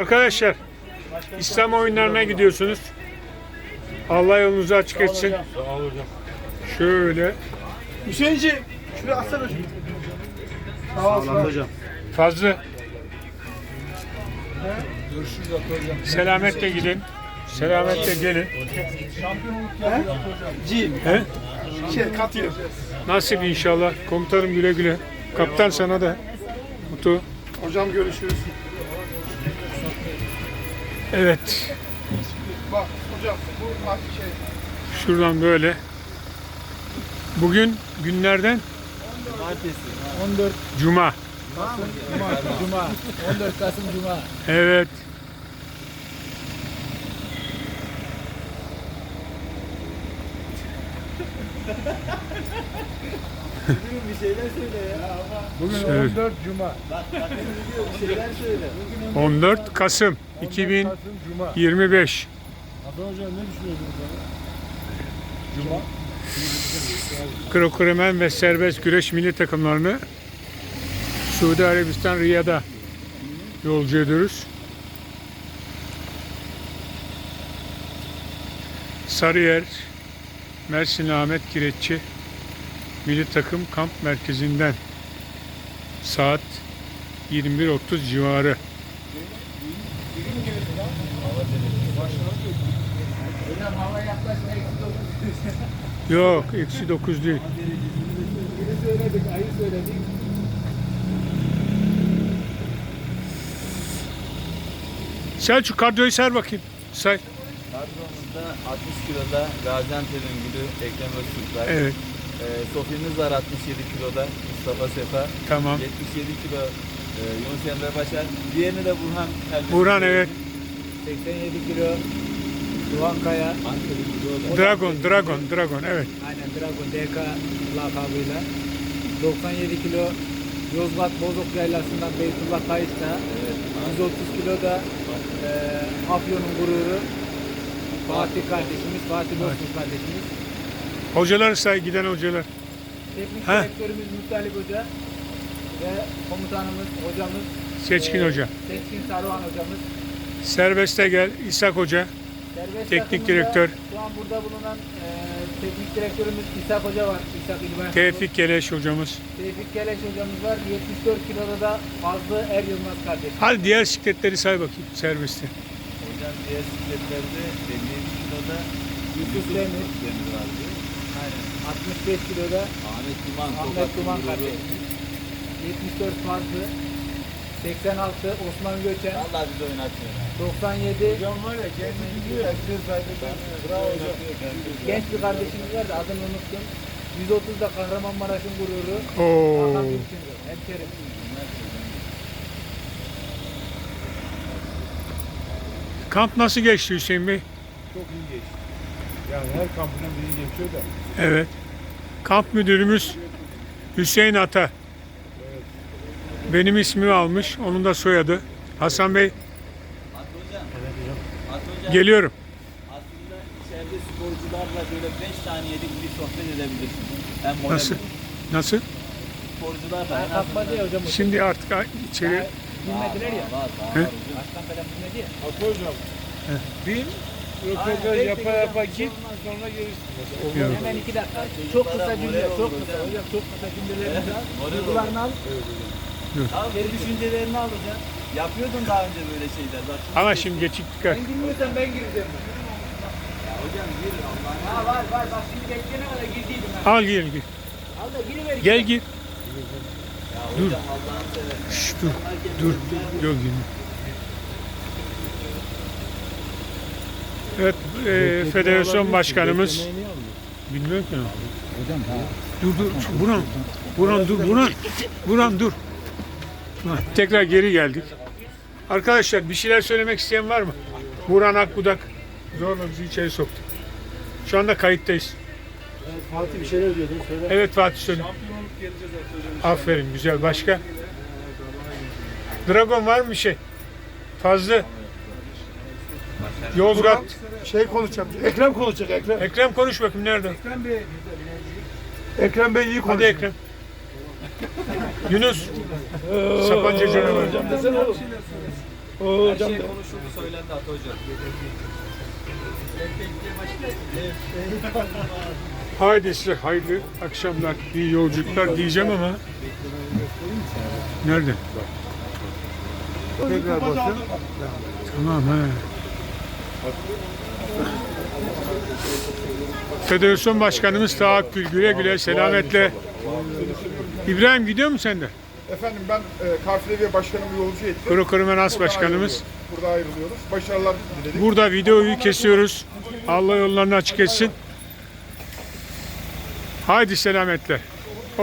Arkadaşlar İslam oyunlarına gidiyorsunuz. Allah yolunuzu açık etsin. Şöyle Hüseyinci şuraya atsana şunu. Sağlam hocam. fazla. Selametle gidin. Selametle gelin. Ci. He? Şey katıyor. Nasip inşallah. Komutanım güle güle. Kaptan sana da. Mutlu. Hocam görüşürüz. Evet. Bak hocam bu şey. Şuradan böyle. Bugün günlerden 14 Cuma. Cuma. Cuma. 14 Kasım Cuma. Evet. Bir şeyler söyle ya. Bugün Evet. 14 Cuma. Bir şeyler söyle. 14 Kasım 2025. Kasım Cuma. Hasan Hocam ne düşünüyorsunuz? Cuma. Krokremen ve serbest güreş milli takımlarını Suudi Arabistan Riyad'a yolcu ediyoruz. Sarıyer, Mersin Ahmet Kireççi Milli Takım Kamp Merkezi'nden saat 21.30 civarı. Hocam hava yaklaşma eksi 9. Yok, eksi 9 değil. Söyledik, ayı söyledik. Selçuk kardiyoyu ser bakayım. Say. Kadromuzda 60 kiloda Gaziantep'in gülü Ekrem Öztürk var. Evet, Ee, Sofya'mız var 67 kiloda Mustafa Sefa. tamam. 77 kilo e, Yunus Emre Başar. Diğerini de Burhan Erbil. Burhan evet. 87 kilo Doğan Kaya. Dragon, Dragon, Dragon evet. Aynen Dragon DK lakabıyla. 97 kilo Yozgat Bozok Yaylası'ndan Beytullah Kayış'ta. 130 kilo da e, Afyon'un gururu Fatih kardeşimiz, Fatih Bozkurt kardeşimiz. Hocaları say, giden hocalar. Teknik Heh. direktörümüz Muhtalip Hoca ve komutanımız, hocamız Seçkin e, Hoca. Seçkin Saruhan hocamız. Serbeste gel, İshak Hoca. Serbest Teknik direktör. Şu an burada bulunan e, teknik direktörümüz İshak Hoca var. İshak İlben. Tevfik Keleş hocamız. Tevfik Keleş hocamız var. 74 kiloda da Fazlı Er Yılmaz kardeşim. Hadi diğer sikletleri say bakayım serbestte. Hocam diğer sikletlerde 57 kiloda Yusuf Demir. Demir vardı. Aynen. 65 kiloda Ahmet Duman. Ahmet Duman kardeşimiz. 74 Fazlı. 86 Osman Göçen. Vallahi bizi oynatmıyor. 97 Hocam var ya kendi. Herkes zaten. Bravo hocam. genç bir kardeşimiz var da adını unuttum. 130 da Kahramanmaraş'ın gururu. Oo. Hakan Gülçin. Hemşerim. Kamp nasıl geçti Hüseyin Bey? Çok iyi geçti. Yani her kampından biri geçiyor da. Evet. Kamp müdürümüz Hüseyin Ata. Benim ismimi almış. Onun da soyadı. Hasan Bey geliyorum. Aslında içeride sporcularla böyle 5 saniyelik bir sohbet edebilirsiniz. Hem moral Nasıl? Nasıl? sporcularla en Kapmadı ya hocam. Şimdi artık içeri Bilmediler ya. He? Başkan falan bilmedi ya. Atı hocam. Bin. Röportaj yapa yapa git. Sonra. Yok. Hemen iki dakika. Çok kısa cümle. Çok kısa hocam. Çok kısa cümlelerini al. Duygularını al. Abi benim düşüncelerini alacaksın. Yapıyordun daha önce böyle şeyler. Bak, ama şimdi geçik dikkat. Ben girmiyorsam ben gireceğim. hocam gir Allah'ın Ha var var. Bak şimdi bekleyene kadar girdiydim. Al gel gel. Al da giriver. Gel gir. Dur. Hocam. Şş, dur. Dur. Yok girme. Evet, e, federasyon başkanımız bilmiyorum ki. Dur dur, Buran, Buran dur, Buran, Buran dur. Ha, Tekrar geri geldik. Arkadaşlar bir şeyler söylemek isteyen var mı? Buran Akbudak zorla bizi içeri soktu. Şu anda kayıttayız. Fatih bir şeyler diyordun. Söyle. Evet Fatih söyle. Şampiyonluk geleceğiz artık hocam. Aferin güzel. Başka? Dragon var mı bir şey? Fazlı. Yozgat. Şey konuşacak. Ekrem konuşacak Ekrem. Ekrem konuş bakayım nerede? Ekrem Bey. Ekrem Bey iyi Hadi konuşuyor. Ekrem. Yunus. Sapanca canavarı. Hocam desene oğlum. Her şey konuşuldu söylendi Ata Hocam. Haydi size hayırlı akşamlar, iyi yolculuklar diyeceğim ama nerede? Tekrar basın. Tamam he. Federasyon Başkanımız Tahakkül güle güle selametle. İbrahim gidiyor mu sen de? Efendim ben e, Kafile Başkanımı yolcu ettim. Kuru Kurumen As Burada Başkanımız. Burada ayrılıyoruz. Başarılar diledik. Burada videoyu kesiyoruz. Allah yollarını açık etsin. Haydi selametle.